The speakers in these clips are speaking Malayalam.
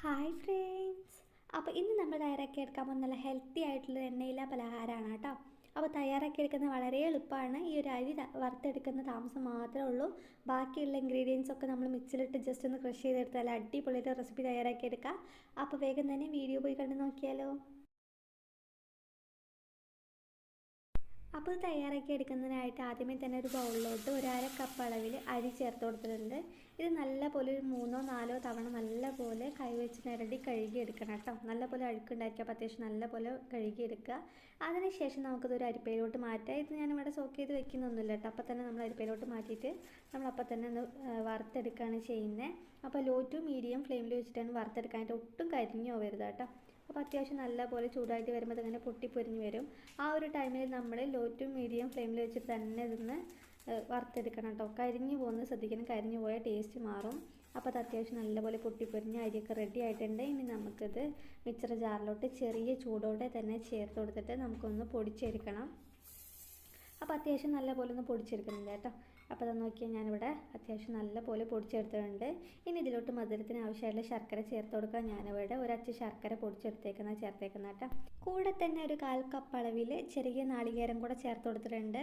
ഹായ് ഫ്രണ്ട്സ് അപ്പോൾ ഇന്ന് നമ്മൾ തയ്യാറാക്കി എടുക്കാൻ പോകുന്ന നല്ല ഹെൽത്തി ആയിട്ടുള്ള എണ്ണയില പലഹാരമാണ് കേട്ടോ. അപ്പോൾ തയ്യാറാക്കി എടുക്കുന്നത് വളരെ എളുപ്പമാണ്. ഈ ഒരു അരി വറുത്തെടുക്കുന്ന താമസം മാത്രമേ ഉള്ളൂ. ബാക്കിയുള്ള ഇൻഗ്രീഡിയൻസ് ഒക്കെ നമ്മൾ മിക്സിലിട്ട് ജസ്റ്റ് ഒന്ന് ക്രഷ് ചെയ്തെടുത്താൽ അടിപൊളിയായിട്ട് റെസിപ്പി തയ്യാറാക്കി എടുക്കാം. അപ്പോൾ വേഗം തന്നെ വീഡിയോ പോയി കണ്ട് നോക്കിയാലോ. അപ്പോൾ ഇത് തയ്യാറാക്കി എടുക്കുന്നതിനായിട്ട് ആദ്യമേ തന്നെ ഒരു ബൗളിലോട്ട് ഒരു അര കപ്പ് അളവിൽ അരി ചേർത്ത് കൊടുത്തിട്ടുണ്ട്. ഇത് നല്ലപോലെ ഒരു മൂന്നോ നാലോ തവണ നല്ലപോലെ കൈവച്ച് നിരടി കഴുകി എടുക്കണം കേട്ടോ. നല്ലപോലെ അഴുക്കുണ്ടാക്കിയപ്പോൾ അത്യാവശ്യം നല്ലപോലെ കഴുകി എടുക്കുക. അതിനുശേഷം നമുക്കിത് ഒരു അരിപ്പയിലോട്ട് മാറ്റാം. ഇത് ഞാനിവിടെ സോക്ക് ചെയ്ത് വെക്കുന്നൊന്നുമില്ല കേട്ടോ. അപ്പോൾ തന്നെ നമ്മൾ അരിപ്പയിലോട്ട് മാറ്റിയിട്ട് നമ്മൾ അപ്പോൾ തന്നെ ഒന്ന് വറുത്തെടുക്കുകയാണ് ചെയ്യുന്നത്. അപ്പോൾ ലോ ടു മീഡിയം ഫ്ലെയിമിൽ വെച്ചിട്ടാണ് വറുത്തെടുക്കാനായിട്ട് ഒട്ടും കരിഞ്ഞു പോകരുത് കേട്ടോ. അപ്പോൾ അത്യാവശ്യം നല്ലപോലെ ചൂടായിട്ട് വരുമ്പോൾ അതിങ്ങനെ പൊട്ടിപ്പൊരിഞ്ഞ് വരും. ആ ഒരു ടൈമിൽ നമ്മൾ ലോ ടു മീഡിയം ഫ്ലെയിമിൽ വെച്ചിട്ട് തന്നെ ഇതൊന്ന് വറുത്തെടുക്കണം കേട്ടോ കരിഞ്ഞു പോകുന്നത് ശ്രദ്ധിക്കണം. കരിഞ്ഞു പോയാൽ ടേസ്റ്റ് മാറും. അപ്പോൾ അത് അത്യാവശ്യം നല്ലപോലെ പൊട്ടിപ്പൊരിഞ്ഞ് അരിയൊക്കെ റെഡി ആയിട്ടുണ്ട്. ഇനി നമുക്കിത് മിക്സർ ജാറിലോട്ട് ചെറിയ ചൂടോടെ തന്നെ ചേർത്ത് കൊടുത്തിട്ട് നമുക്കൊന്ന് പൊടിച്ചെടുക്കണം. അപ്പോൾ അത്യാവശ്യം നല്ല പോലെ ഒന്ന് പൊടിച്ചെടുക്കുന്നുണ്ട് കേട്ടോ. അപ്പോൾ അത് നോക്കിയാൽ ഞാനിവിടെ അത്യാവശ്യം നല്ല പോലെ പൊടിച്ചെടുത്തിട്ടുണ്ട്. ഇനി ഇതിലോട്ട് മധുരത്തിന് ആവശ്യമായിട്ടുള്ള ശർക്കര ചേർത്ത് കൊടുക്കാൻ ഞാനിവിടെ ഒരച്ച് ശർക്കര പൊടിച്ചെടുത്തേക്കുന്ന ചേർത്തേക്കുന്ന കേട്ടോ. കൂടെ തന്നെ ഒരു കാൽ കപ്പ് അളവിൽ ചെറിയ നാളികേരം കൂടെ ചേർത്ത് കൊടുത്തിട്ടുണ്ട്.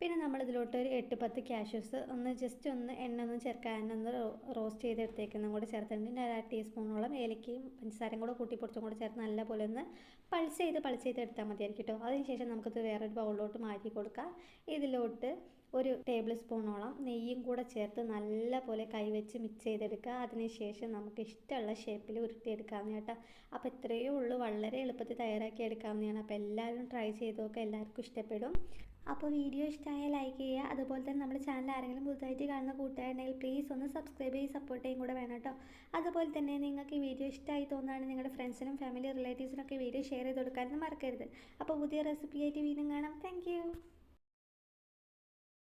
പിന്നെ നമ്മളിതിലോട്ട് ഒരു എട്ട് പത്ത് കാഷ്യൂസ് ഒന്ന് ജസ്റ്റ് ഒന്ന് എണ്ണ ഒന്ന് ചേർക്കാൻ ഒന്ന് റോസ്റ്റ് ചെയ്തെടുത്തേക്കുന്നതും കൂടെ ചേർത്തിട്ടുണ്ട്. അര ടീസ്പൂണോളം ഏലക്കയും പഞ്ചസാരയും കൂടെ കൂട്ടി പൊടിച്ചും കൂടെ ചേർത്ത് നല്ലപോലെ ഒന്ന് പൾസ് ചെയ്ത് പൾസ് ചെയ്ത് എടുത്താൽ മതിയായിരിക്കും കേട്ടോ. അതിനുശേഷം നമുക്കിത് വേറൊരു ബൗളിലോട്ട് മാറ്റി കൊടുക്കാം. ഇതിലോട്ട് ഒരു ടേബിൾ സ്പൂണോളം നെയ്യും കൂടെ ചേർത്ത് നല്ലപോലെ കൈവച്ച് മിക്സ് ചെയ്തെടുക്കുക. അതിനുശേഷം നമുക്ക് ഇഷ്ടമുള്ള ഷേപ്പിൽ ഉരുട്ടിയെടുക്കാവുന്ന കേട്ടോ. അപ്പോൾ ഇത്രയേ ഉള്ളൂ. വളരെ എളുപ്പത്തിൽ തയ്യാറാക്കി എടുക്കാവുന്നതാണ്. അപ്പോൾ എല്ലാവരും ട്രൈ ചെയ്ത് നോക്കുക എല്ലാവർക്കും ഇഷ്ടപ്പെടും. അപ്പോൾ വീഡിയോ ഇഷ്ടമായ ലൈക്ക് ചെയ്യുക. അതുപോലെ തന്നെ നമ്മുടെ ചാനൽ ആരെങ്കിലും പുതുതായിട്ട് കാണുന്ന കൂട്ടുകാരുണ്ടെങ്കിൽ പ്ലീസ് ഒന്ന് സബ്സ്ക്രൈബ് ചെയ്ത് സപ്പോർട്ട് ചെയ്യും കൂടെ വേണം കേട്ടോ. അതുപോലെ തന്നെ നിങ്ങൾക്ക് ഈ വീഡിയോ ഇഷ്ടമായി തോന്നുകയാണെങ്കിൽ നിങ്ങളുടെ ഫ്രണ്ട്സിനും ഫാമിലി റിലേറ്റീവ്സിനൊക്കെ വീഡിയോ ഷെയർ ചെയ്ത് കൊടുക്കാനും മറക്കരുത്. അപ്പോൾ പുതിയ റെസിപ്പി ആയിട്ട് വീണ്ടും കാണാം. താങ്ക്